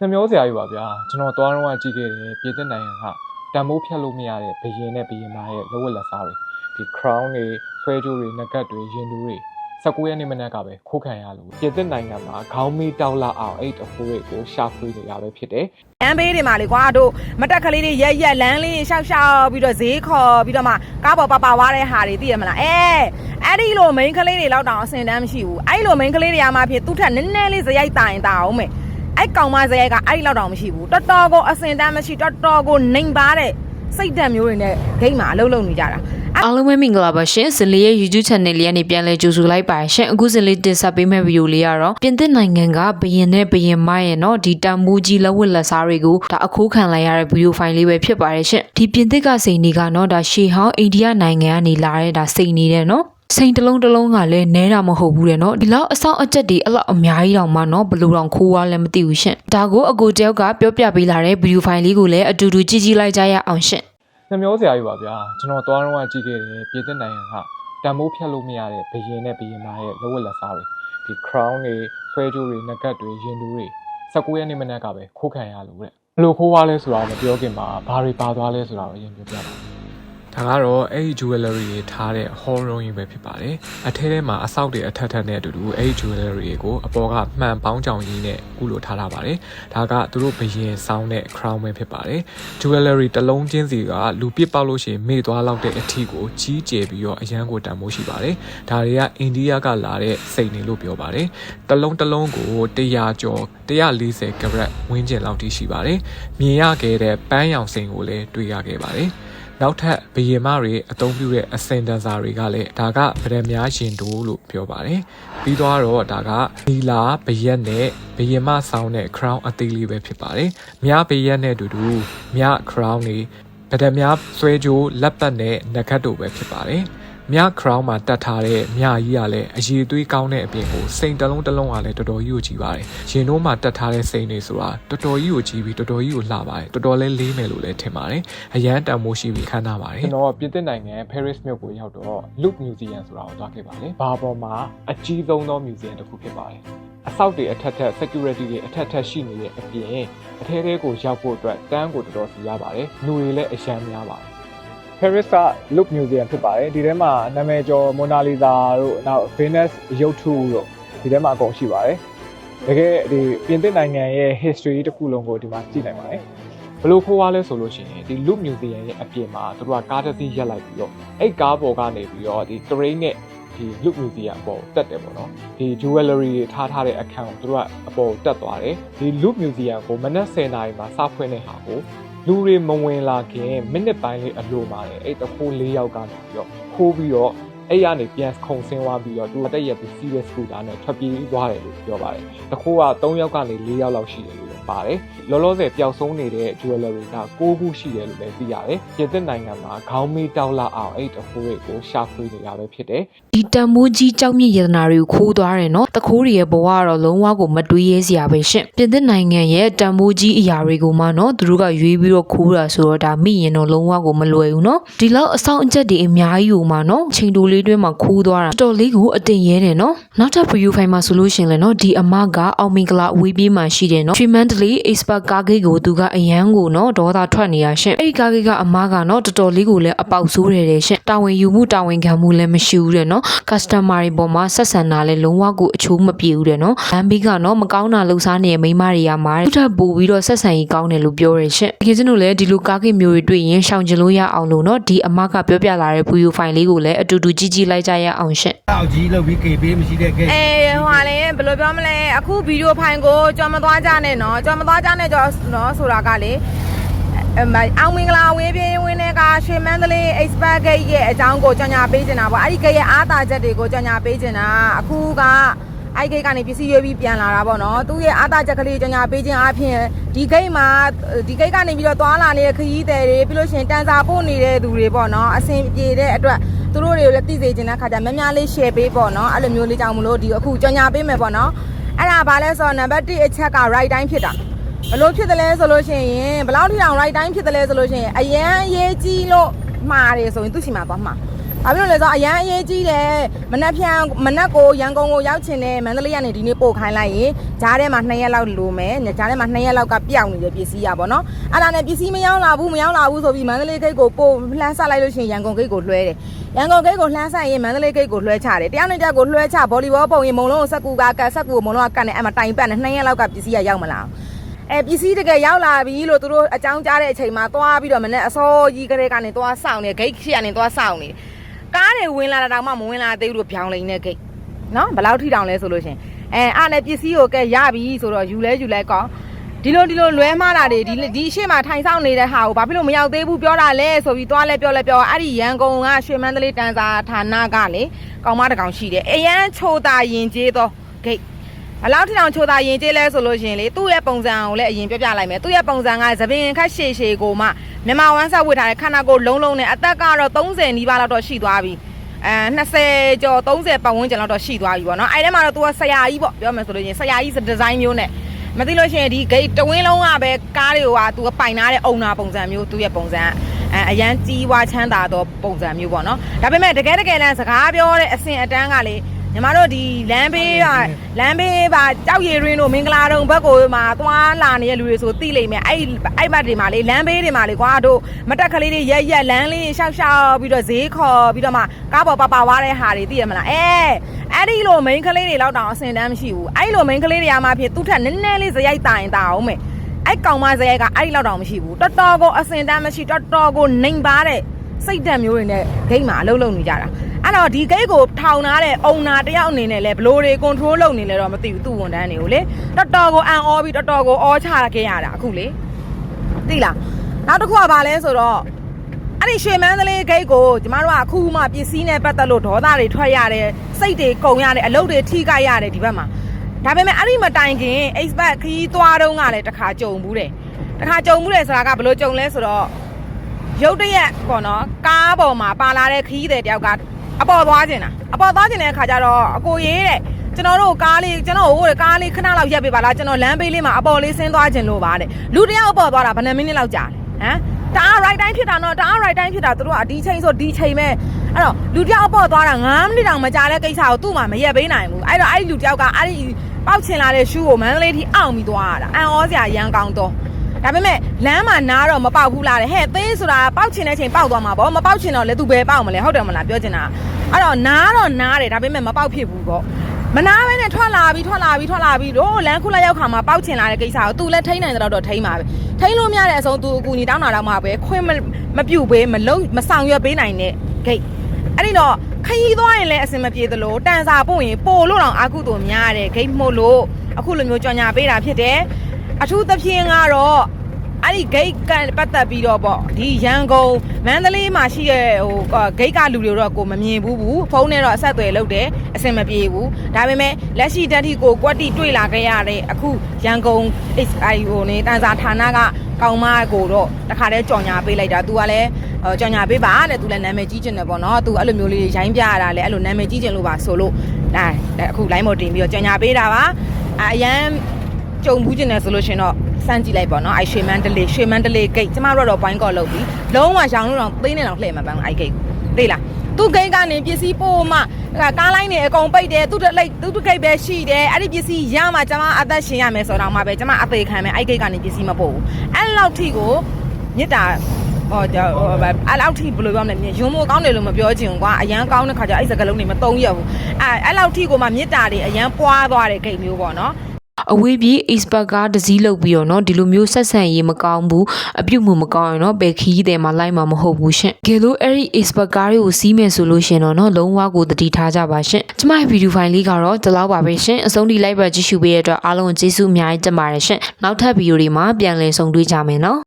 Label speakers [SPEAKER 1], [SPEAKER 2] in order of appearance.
[SPEAKER 1] နှမျောစရာကြီးပါဗျာကျွန်တော်သွားတော့ကကြည့်ခဲ့တယ်ပြည်သက်နိုင်ငံကတန်မိုးဖြတ်လို့မရတဲ့ဘယင်းနဲ့ဘယင်းမာရဲ့လက်ဝက်လက်စားတွေဒီ crown တွေဆွဲကြိုးတွေနဂတ်တွေရင်တူတွေ19ရက်နေ့မနက်ကပဲခိုးခံရလို့ပြည်သက်နိုင်ငံမှာခေါင်းမီးတောက်လာအောင်အဲ့တဖိုးတွေကိုရှာဖွေနေတာပဲဖြစ်တယ်
[SPEAKER 2] အမ်းဘေးတွေမှာလေကွာတို့မတက်ကလေးတွေရက်ရက်လမ်းလေးတွေရှောက်ရှောက်ပြီးတော့ဈေးခေါ်ပြီးတော့မှကားပေါ်ပါပါဝါတဲ့ဟာတွေသိရမလားအဲအဲ့ဒီလို main ကလေးတွေလောက်တောင်အစင်တန်းမရှိဘူးအဲ့ဒီလို main ကလေးတွေကမှဖြစ်သူ့ထက်နည်းနည်းလေးဇယိုက်တာရင်တာအောင်မယ် အဲ့ကောင်မဇယိုက်ကအဲ့ဒီလောက်တောင်မရှိဘူးတော်တော်ကိုအစင်တန်းမရှိတော်တော်ကိုနှိမ်ပါတဲ့စိတ်ဓာတ်မျိုးတွေနဲ့ဂိမ်းမှာအလုပ်လုပ်နေကြတာ
[SPEAKER 3] အားလုံးပဲမင်္ဂလာပါရှင်ဇလီရဲ့ YouTube channel လေးကနေပြန်လဲကြိုဆိုလိုက်ပါရှင်အခုဇလီတင်ဆက်ပေးမယ့်ဗီဒီယိုလေးကတော့ပြင်သစ်နိုင်ငံကဘရင်နဲ့ဘရင်မရဲ့เนาะဒီတန်မိုးကြီးလက်ဝတ်လက်စားတွေကိုဒါအခိုးခံလိုက်ရတဲ့ဗီဒီယိုဖိုင်လေးပဲဖြစ်ပါတယ်ရှင်ဒီပြင်သစ်ကစိန်တွေကเนาะဒါရှေဟောင်းအိန္ဒိယနိုင်ငံကနေလာတဲ့ဒါစိန်နေတဲ့เนาะ စိန်တလုံးတလုံးကလည်းနဲတာမဟုတ်ဘူးတဲ့နော်ဒီလောက်အဆောင်အကျက်တွေအဲ့လောက်အများကြီးတောင်မှနော်ဘလူတောင်ခိုးွားလည်းမသိဘူးရှင်ဒါကိုအကိုတယောက်ကပြောပြပေးလာတဲ့ဗီဒီယိုဖိုင်လေးကိုလည်းအတူတူကြည့်ကြည့်လိုက်ကြရအောင်ရှင်
[SPEAKER 1] နှမျောစရာကြီးပါဗျာကျွန်တော်သွားတော့ကြည့်ခဲ့တယ်ပြည်သက်နိုင်ငံကတံမိုးဖြတ်လို့မရတဲ့ဘရင်နဲ့ဘရင်မရဲ့လက်ဝက်လက်စားတွေဒီ crown တွေဆွဲကြိုးတွေနဂတ်တွေရင်တူတွေ19ရက်နေ့မနက်ကပဲခိုးခံရလို့တဲ့ဘလို့ခိုးွားလဲဆိုတာမပြောခင်မှာဘာတွေပါသွားလဲဆိုတာတော့အရင်ပြောပြပါ ဒါကတော့အဲ့ဒီ jewelry တွေထားတဲ့ hall room ကြီးပဲဖြစ်ပါတယ်အထဲထဲမှာအဆောက်တွေအထက်ထက်နဲ့အတူတူအဲ့ဒီ jewelry တွေကိုအပေါ်ကမှန်ပေါင်းကြောင်ကြီးနဲ့ကုလို့ထားထားပါတယ်ဒါကသူတို့ဘရင်ဆောင်းတဲ့ crown ပဲဖြစ်ပါတယ် jewelry တစ်လုံးချင်းစီကလူပစ်ပေါက်လို့ရှိရင်မေ့သွားလောက်တဲ့အထီကိုကြီးကျယ်ပြီးတော့အရန်ကိုတန်မိုးရှိပါတယ်ဒါတွေကအိန္ဒိယကလာတဲ့စိတ်နေလို့ပြောပါတယ်တစ်လုံးတစ်လုံးကို100ကျော်140 carat ဝန်းကျင်လောက်ထိရှိပါတယ်မြင်ရခဲ့တဲ့ပန်းရောင်စိန်ကိုလည်းတွေ့ရခဲ့ပါတယ် နောက်ထပ်ဘယင်မတွေအသုံးပြုတဲ့အစင်တန်စာတွေကလည်းဒါကဗရမများရှင်တိုးလို့ပြောပါတယ်ပြီးတော့တော့ဒါကနီလာဘရက်နဲ့ဘယင်မဆောင်းတဲ့ crown အသေးလေးပဲဖြစ်ပါတယ်မြဘရက်နဲ့အတူတူမြ crown တွေဗဒများဆွဲကြိုးလက်ပတ်နဲ့နဂတ်တို့ပဲဖြစ်ပါတယ် မြ crown မှာတတ်ထားတဲ့မြကြီးကလည်းအရေးသွေးကောင်းတဲ့အပြင်ကိုစိန်တစ်လုံးတစ်လုံးကလည်းတော်တော်ကြီးကိုကြီးပါတယ်။ရင်တို့မှာတတ်ထားတဲ့စိန်တွေဆိုတာတော်တော်ကြီးကိုကြီးပြီးတော်တော်ကြီးကိုလှပါတယ်။တော်တော်လေးလေးမယ်လို့လည်းထင်ပါတယ်။အရန်တန်မိုးရှိပြီးခမ်းနားပါတယ်။ကျွန်တော်ပြင်သစ်နိုင်ငံ Paris မြို့ကိုရောက်တော့ Louvre Museum ဆိုတာကိုသွားခဲ့ပါလေ။ဘာပေါ်မှာအကြီးဆုံးသော museum တစ်ခုဖြစ်ပါတယ်။အဆောက်တွေအထက်ထက် security တွေအထက်ထက်ရှိနေတဲ့အပြင်အထဲထဲကိုရောက်ဖို့အတွက်တန်းကိုတော်တော်စီရပါတယ်။လူတွေလည်းအရန်များပါတယ်။ Paris က Louvre Museum ဖြစ်ပါတယ်ဒီထဲမှာနာမည်ကျော် Mona Lisa တို့နောက် Venus ရုပ်ထုတို့ဒီထဲမှာအကုန်ရှိပါတယ်တကယ်ဒီပြင်သစ်နိုင်ငံရဲ့ history တစ်ခုလုံးကိုဒီမှာကြည့်နိုင်ပါတယ်ဘလို့ခိုးရလဲဆိုလို့ရှိရင်ဒီ Louvre Museum ရဲ့အပြင်မှာသူတို့ကကားတစ်စီးရက်လိုက်ပြီးတော့အဲ့ကားပေါ်ကနေပြီးတော့ဒီ crane နဲ့ဒီ Louvre Museum အပေါ်တက်တယ်ပေါ့နော်ဒီ jewelry တွေထားထားတဲ့အခန်းကိုသူတို့ကအပေါ်တက်သွားတယ်ဒီ Louvre Museum ကိုမနက်10:00နာရီမှာစဖွင့်တဲ့ဟာကို လူတွေမဝင်လာခင်မိနစ်ပိုင်းလေးအလိုမှာလေအဲ့တခိုး၄ယောက်ကနေပြီးတော့ခိုးပြီးတော့အဲ့ရနေပြန်ခုံဆင်းသွားပြီးတော့သူအတက်ရက်ပြီး serious scooter နဲ့ထွက်ပြေးသွားတယ်လို့ပြောပါတယ်တခိုးက3ယောက်ကနေ4ယောက်လောက်ရှိတယ်လို့ ပါတယ်လောလောဆယ်ပျောက်ဆုံးနေတဲ့ jewelry က9ခုရှိတယ်လို့လည်းသိရတယ်ပြည်သစ်နိုင်ငံမှာခေါင်းမီးတောက်လာအောင်အဲ့တခိုးတွေကိုရှာဖွေနေတာပဲဖြစ်တယ်
[SPEAKER 3] ဒီတန်မိုးကြီးကြောက်မြင့်ရတနာတွေကိုခိုးသွားတယ်နော်တခိုးတွေရဲ့ဘဝကတော့လုံးဝကိုမတွေးရဲစရာပဲရှင့်ပြင်သစ်နိုင်ငံရဲ့တန်မိုးကြီးအရာတွေကိုမှနော်သူတို့ကရွေးပြီးတော့ခိုးတာဆိုတော့ဒါမိရင်တော့လုံးဝကိုမလွယ်ဘူးနော်ဒီလောက်အဆောင်အကျက်တွေအများကြီးကိုမှနော်ချိန်တိုလေးတွင်းမှာခိုးသွားတာတော်တော်လေးကိုအတင်ရဲတယ်နော်နောက်ထပ် view file မှာဆိုလို့ရှရင်လဲနော်ဒီအမကအောင်မင်္ဂလာအဝေးပြေးမှာရှိတယ်နော် treatmentally expert ကားဂိတ်ကိုသူကအရန်ကိုနော်ဒေါသထွက်နေရရှင့်အဲ့ဒီကားဂိတ်ကအမကနော်တော်တော်လေးကိုလည်းအပေါက်ဆိုးတယ်တဲ့ရှင့်တာဝန်ယူမှုတာဝန်ခံမှုလည်းမရှိဘူးတဲ့နော် customer တွေပေါ်မှာဆက်ဆံတာလည်းလုံးဝကိုအချိုးမပြေဘူးတဲ့နော်လမ်းဘေးကနော်မကောင်းတာလှုပ်ရှားနေတဲ့မိန်းမတွေကမှာသူထပ်ပို့ပြီးတော့ဆက်ဆံရေးကောင်းတယ်လို့ပြောရရှင့်တကယ်စလို့လည်းဒီလိုကားဂိတ်မျိုးတွေတွေ့ရင်ရှောင်ကျင်လို့ရအောင်လို့နော်ဒီအမကပြောပြလာတဲ့ video file လေးကိုလည်းအတူတူကြည့်ကြည့်လိုက်ကြရအောင်ရှင့်
[SPEAKER 4] တောက်ကြီးလောက်ပြီးကေပေးမရှိတဲ့ကဲ
[SPEAKER 2] အေးဟိုဟာလေဘယ်လိုပြောမလဲအခုဗီဒီယိုဖိုင်ကိုကြော်မသွားကြနဲ့နော်ကြော်မသွားကြနဲ့ကြော်နော်ဆိုတာကလေအမအောင်မင်္ဂလာဝေးပြေးဝင်းတဲ့ကရွှေမန်းတလေး expert gate ရဲ့အကြောင်းကိုကြော်ညာပေးချင်တာပေါ့အဲ့ဒီ gate ရဲ့အားသာချက်တွေကိုကြော်ညာပေးချင်တာအခုကအဲ့ gate ကနေပစ္စည်းရွေးပြီးပြန်လာတာပေါ့နော်သူ့ရဲ့အားသာချက်ကလေးကြော်ညာပေးခြင်းအပြင်ဒီ gate မှာဒီ gate ကနေပြီးတော့သွားလာနေတဲ့ခရီးသည်တွေပြီးလို့ရှိရင်တန်စာပို့နေတဲ့သူတွေပေါ့နော်အဆင်ပြေတဲ့အတွက်သူတို့တွေကိုလည်းသိစေချင်တဲ့ခါကျများများလေး share ပေးပေါ့နော်အဲ့လိုမျိုးလေးကြောင့်မလို့ဒီအခုကြော်ညာပေးမယ်ပေါ့နော် အဲ့ဒါဘာလဲဆိုတော့နံပါတ်1အချက်က right တိုင်းဖြစ်တာဘလို့ဖြစ်တယ်လဲဆိုလို့ရှိရင်ဘယ်လောက်ထိအောင် right time ဖြစ်တယ်လဲဆိုလို့ရှိရင်အရန်ရေးကြီးလို့မှားတယ်ဆိုရင်သူ့စီမှာသွားမှာ ဘာဖြစ်လို့လဲဆိုတော့အရန်အရေးကြီးတယ်မနက်ဖြန်မနက်ကိုရန်ကုန်ကိုရောက်ချင်တယ်မန္တလေးကနေဒီနေ့ပို့ခိုင်းလိုက်ရင်ဂျားထဲမှာ2ရက်လောက်လိုမယ်ဂျားထဲမှာ2ရက်လောက်ကပျောက်နေတဲ့ပစ္စည်းရပါတော့အဲ့ဒါနဲ့ပစ္စည်းမရောက်လာဘူးမရောက်လာဘူးဆိုပြီးမန္တလေးဂိတ်ကိုပို့လှမ်းဆက်လိုက်လို့ရှိရင်ရန်ကုန်ဂိတ်ကိုလွှဲတယ်ရန်ကုန်ဂိတ်ကိုလှမ်းဆက်ရင်မန္တလေးဂိတ်ကိုလွှဲချတယ်တယောက်နဲ့တယောက်ကိုလွှဲချဗော်လီဘောပုံရင်မုံလုံးကိုစက်ကူကကတ်စက်ကူကိုမုံလုံးကကတ်နေအဲ့မှာတိုင်ပတ်နေ2ရက်လောက်ကပစ္စည်းရရောက်မလာဘူးအဲပစ္စည်းတကယ်ရောက်လာပြီလို့သူတို့အကြောင်းကြားတဲ့အချိန်မှာသွားပြီးတော့မနေ့အစောကြီးကလေးကနေသွားစောင့်နေဂိတ်ရှိကနေသွားစောင့်နေ ကားတွေဝင်လာတာတောင်မှမဝင်လာသေးဘူးလို့ပြောင်းလိမ့်နေဂိတ်နော်ဘယ်လောက်ထိတောင်လဲဆိုလို့ရှင်အဲအားနဲ့ပစ္စည်းကိုကဲရပြီဆိုတော့ယူလဲယူလဲကောင်းဒီလိုဒီလိုလွဲမှားတာတွေဒီဒီရှေ့မှာထိုင်ဆောင်နေတဲ့ဟာကိုဘာဖြစ်လို့မရောက်သေးဘူးပြောတာလဲဆိုပြီးသွားလဲပြောလဲပြောအဲ့ဒီရန်ကုန်ကရွှေမန္တလေးတန်စာဌာနကလေကောင်မတကောင်ရှိတယ်အရန်ချိုတာရင်ကျေးတော့ဂိတ် အလောက်ထထောင်ချိုတာရင်ကျေးလဲဆိုလို့ရှရင်လေသူ့ရဲ့ပုံစံကိုလည်းအရင်ပြပြလိုက်မယ်သူ့ရဲ့ပုံစံကသပင်ခက်ရှည်ရှည်ကိုမှမြန်မာဝမ်းဆက်ဝတ်ထားတဲ့ခန္ဓာကိုယ်လုံးလုံးနဲ့အသက်ကတော့30နီးပါးလောက်တော့ရှိသွားပြီအဲ20ကျော်30ပတ်ဝန်းကျင်လောက်တော့ရှိသွားပြီပေါ့နော်အဲ့ထဲမှာတော့ तू ကဆရာကြီးပေါ့ပြောမယ်ဆိုလို့ရှရင်ဆရာကြီးဒီဇိုင်းမျိုးနဲ့မသိလို့ရှရင်ဒီဂိတ်တဝင်းလုံးကပဲကားတွေက तू ကပိုင်ထားတဲ့အုံနာပုံစံမျိုးသူ့ရဲ့ပုံစံအဲအရန်ကြီးဝါချမ်းသာသောပုံစံမျိုးပေါ့နော်ဒါပေမဲ့တကယ်တကယ်တမ်းစကားပြောတဲ့အဆင်အတန်းကလေညီ မတို့ဒီလမ်းဘေးကလမ်းဘေးပါကြောက်ရည်ရင်းတို့မင်္ဂလာတုံဘက်ကိုမှသွားလာနေတဲ့လူတွေဆိုသိလိမ့်မယ်အဲ့အဲ့ဘက်တွေမှာလေလမ်းဘေးတွေမှာလေကွာတို့မတက်ကလေးတွေရက်ရက်လမ်းလေးရှောက်ရှောက်ပြီးတော့ဈေးခေါ်ပြီးတော့မှကားပေါ်ပါပါဝါတဲ့ဟာတွေသိရမလားအဲအဲ့ဒီလို main ကလေးတွေလောက်တောင်အဆင်တန်းမရှိဘူးအဲ့လို main ကလေးတွေကမှဖြစ်သူ့ထက်နည်းနည်းလေးဇရိုက်တာရင်တာအောင်မယ်အဲ့ကောင်မဇရိုက်ကအဲ့ဒီလောက်တောင်မရှိဘူးတော်တော်ကိုအဆင်တန်းမရှိတော်တော်ကိုနှိမ်ပါတဲ့စိတ်ဓာတ်မျိုးတွေနဲ့ဂိတ်မှာအလုပ်လုပ်နေကြတာ အဲ့တော့ဒီဂိတ်ကိုထောင်ထားတဲ့အုံနာတယောက်အနေနဲ့လဲဘလို့တွေ control လုပ်နေလဲတော့မသိဘူးသူ့ဝန်တန်းတွေကိုလေတော်တော်ကိုအန်အောပြီးတော်တော်ကိုအောချခဲ့ရတာအခုလေသိလားနောက်တစ်ခုကဘာလဲဆိုတော့အဲ့ဒီရွှေမန်းသလေးဂိတ်ကိုကျမတို့ကအခုမှပစ္စည်းနဲ့ပတ်သက်လို့ဒေါသတွေထွက်ရတယ်စိတ်တွေကုန်ရတယ်အလုပ်တွေထိခိုက်ရတယ်ဒီဘက်မှာဒါပေမဲ့အဲ့ဒီမတိုင်ခင် expert ခီးသွားတော့ကလည်းတစ်ခါကြုံဘူးတယ်တစ်ခါကြုံဘူးတယ်ဆိုတာကဘယ်လိုကြုံလဲဆိုတော့ရုတ်တရက်ပေါ့နော်ကားပေါ်မှာပါလာတဲ့ခီးတဲ့တယောက်က အပေါ်သွားကျင်တာအပေါ်သွားကျင်တဲ့အခါကျတော့အကိုရေးတဲ့ကျွန်တော်တို့ကားလေးကျွန်တော်ဟိုကားလေးခဏလောက်ရက်ပေးပါလားကျွန်တော်လမ်းဘေးလေးမှာအပေါ်လေးဆင်းသွားကျင်လို့ပါတဲ့လူတယောက်အပေါ်သွားတာဘယ်နှမိနစ်လောက်ကြာလဲဟမ်တအား right တိုင်းဖြစ်တာနော်တအား right တိုင်းဖြစ်တာသူတို့ကဒီချိန်ဆိုဒီချိန်ပဲအဲ့တော့လူတယောက်အပေါ်သွားတာ9မိနစ်တောင်မကြာတဲ့ကိစ္စကိုသူ့မှာမရက်ပေးနိုင်ဘူးအဲ့တော့အဲ့ဒီလူတယောက်ကအဲ့ဒီပေါက်ချင်လာတဲ့ရှူးကိုမန္တလေးထိအောင်ပြီးသွားတာအန်ဩစရာရန်ကောင်းတော့ ဒါပေမဲ့လမ်းမှာနားတော့မပေါက်ဘူးလားတဲ့ဟဲ့သေးဆိုတာပေါက်ချင်တဲ့ချိန်ပေါက်သွားမှာပေါ့မပေါက်ချင်တော့လေသူဘယ်ပေါက်မလဲဟုတ်တယ်မလားပြောချင်တာအဲ့တော့နားတော့နားတယ်ဒါပေမဲ့မပေါက်ဖြစ်ဘူးပေါ့မနာပဲနဲ့ထွက်လာပြီးထွက်လာပြီးထွက်လာပြီးတော့လမ်းခုလက်ရောက်ခါမှာပေါက်ချင်လာတဲ့ကိစ္စကိုသူလည်းထိန်းနိုင်တဲ့တော့ထိန်းပါပဲထိန်းလို့မရတဲ့အဆုံးသူအကူညီတောင်းတာတော့မှပဲခွင့်မပြုတ်ပေးမလုံးမဆောင်ရွက်ပေးနိုင်တဲ့ဂိတ်အဲ့ဒီတော့ခရီးသွားရင်လည်းအဆင်မပြေသလိုတန်စာပို့ရင်ပို့လို့တော့အာကုသို့များတယ်ဂိတ်မို့လို့အခုလိုမျိုးကြော်ညာပေးတာဖြစ်တယ် အထူးသဖြင့်ကတော့အဲ့ဒီ gate ကပတ်သက်ပြီးတော့ပေါ့ဒီရန်ကုန်မန္တလေးမှာရှိရဲ့ဟို gate ကလူတွေတော့ကိုမမြင်ဘူးဘူးဖုန်းနဲ့တော့အဆက်အသွယ်လုပ်တယ်အဆင်မပြေဘူးဒါပေမဲ့လက်ရှိတက်ထိကိုကွက်တီတွေ့လာခဲ့ရတဲ့အခုရန်ကုန် HI ဟိုနေတန်စာဌာနကကောင်မကိုတော့တခါတည်းကြော်ညာပေးလိုက်တာသူကလည်းကြော်ညာပေးပါတဲ့သူလည်းနာမည်ကြီးကျင်တယ်ပေါ့နော်သူအဲ့လိုမျိုးလေးရိုင်းပြရတာလည်းအဲ့လိုနာမည်ကြီးကျင်လို့ပါဆိုလို့ဒါအခု line မတင်ပြီးတော့ကြော်ညာပေးတာပါအရန် ကြုံဘူးကျင်တယ်ဆိုလို့ရှင်တော့စမ်းကြည့်လိုက်ပေါ့နော်အဲရွှေမန်းတလေးရွှေမန်းတလေးဂိတ်ကျမတို့တော့ဘိုင်းကော့လုပ်ပြီးလုံးဝရောင်လို့တော့သိနေတော့လှည့်မှာပန်းအဲဂိတ်သိလားသူ့ဂိတ်ကနေပစ္စည်းပို့မှကားလိုင်းနေအကုန်ပိတ်တယ်သူ့လိတ်သူ့ဂိတ်ပဲရှိတယ်အဲ့ဒီပစ္စည်းရမှကျမအသက်ရှင်ရမယ်ဆိုတော့မှပဲကျမအသေးခံမယ်အဲဂိတ်ကနေပစ္စည်းမပို့ဘူးအဲ့လောက်ထိကိုမြစ်တာဟောကြောအဲ့လောက်ထိဘယ်လိုပြောမလဲရုံမိုးကောင်းတယ်လို့မပြောချင်ဘူးကွာအရန်ကောင်းတဲ့ခါကျအဲ့စကလုံးတွေမတုံးရဘူးအဲ့အဲ့လောက်ထိကိုမှမြစ်တာတွေအရန်ပွားသွားတဲ့ဂိတ်မျိုးပေါ့နော်
[SPEAKER 3] အဝေးပြေး expert ကားတစ်စီးလောက်ပြီးတော့เนาะဒီလိုမျိုးဆက်ဆံရေးမကောင်းဘူးအပြုတ်မှုမကောင်းရင်เนาะဘယ်ခီးတယ်မှာလိုက်မှာမဟုတ်ဘူးရှင်ကဲလို့အဲ့ဒီ expert ကားတွေကိုစီးမယ်ဆိုလို့ရှင်တော့เนาะလုံးဝကိုတတိထားကြပါရှင်ကျမရဲ့ဗီဒီယိုဖိုင်လေးကတော့ဒီလောက်ပါပဲရှင်အဆုံးထိလိုက်ပါကြည့်ရှုပေးရတဲ့အတွက်အားလုံးကျေးဇူးအများကြီးတင်ပါတယ်ရှင်နောက်ထပ်ဗီဒီယိုတွေမှာပြန်လည်ဆုံတွေ့ကြမယ်เนาะ